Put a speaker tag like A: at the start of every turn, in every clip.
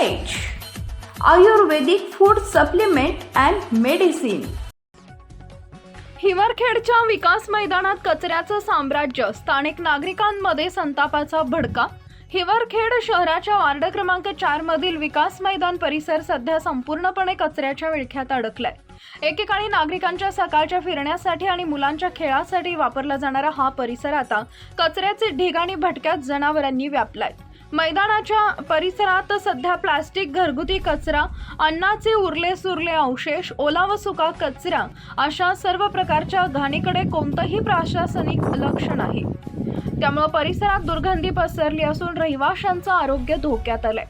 A: Ayurvedic food supplement and medicine
B: हिवरखेडच्या विकास मैदानात कचऱ्याचं साम्राज्य स्थानिक नागरिकांमध्ये संतापाचा भडका. हिवरखेड शहराच्या वार्ड क्रमांक चार मधील विकास मैदान परिसर सध्या संपूर्णपणे कचऱ्याच्या विळख्यात अडकलाय. एकेकाळी नागरिकांच्या सकाळच्या फिरण्यासाठी आणि मुलांच्या खेळासाठी वापरला जाणारा हा परिसर आता कचऱ्याचे ढिगाणी भटक्यात जनावरांनी व्यापलाय. मैदानाच्या परिसरात सध्या प्लास्टिक घरगुती कचरा अन्नाचे उरले सुरले अवशेष ओला व सुका कचरा अशा सर्व प्रकारच्या घाणीकडे कोणतंही प्रशासनिक लक्ष नाही. त्यामुळे परिसरात दुर्गंधी पसरली असून रहिवाशांचं आरोग्य धोक्यात आलंय.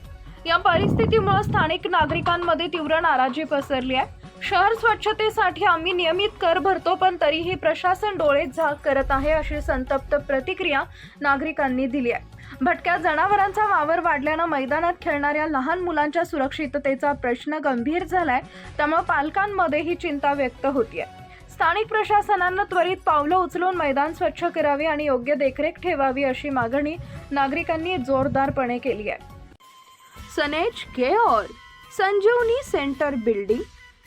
B: या परिस्थितीमुळे स्थानिक नागरिकांमध्ये तीव्र नाराजी पसरली आहे. शहर स्वच्छतेसाठी आम्ही नियमित कर भरतो पण तरीही प्रशासन डोळे झाक करत आहे अशी संतप्त प्रतिक्रिया नागरिकांनी दिली आहे. भटक्या जनावरांचा वावर वाढल्यानं मैदानात खेळणाऱ्या लहान मुलांच्या सुरक्षिततेचा प्रश्न गंभीर झालाय त्यामुळे पालकांमध्ये ही चिंता व्यक्त होतीये. स्थानिक प्रशासनानं त्वरित पावलं उचलून मैदान स्वच्छ करावे आणि योग्य देखरेख ठेवावी अशी मागणी नागरिकांनी जोरदारपणे केली आहे. सनेज care Sanjeevani centre building.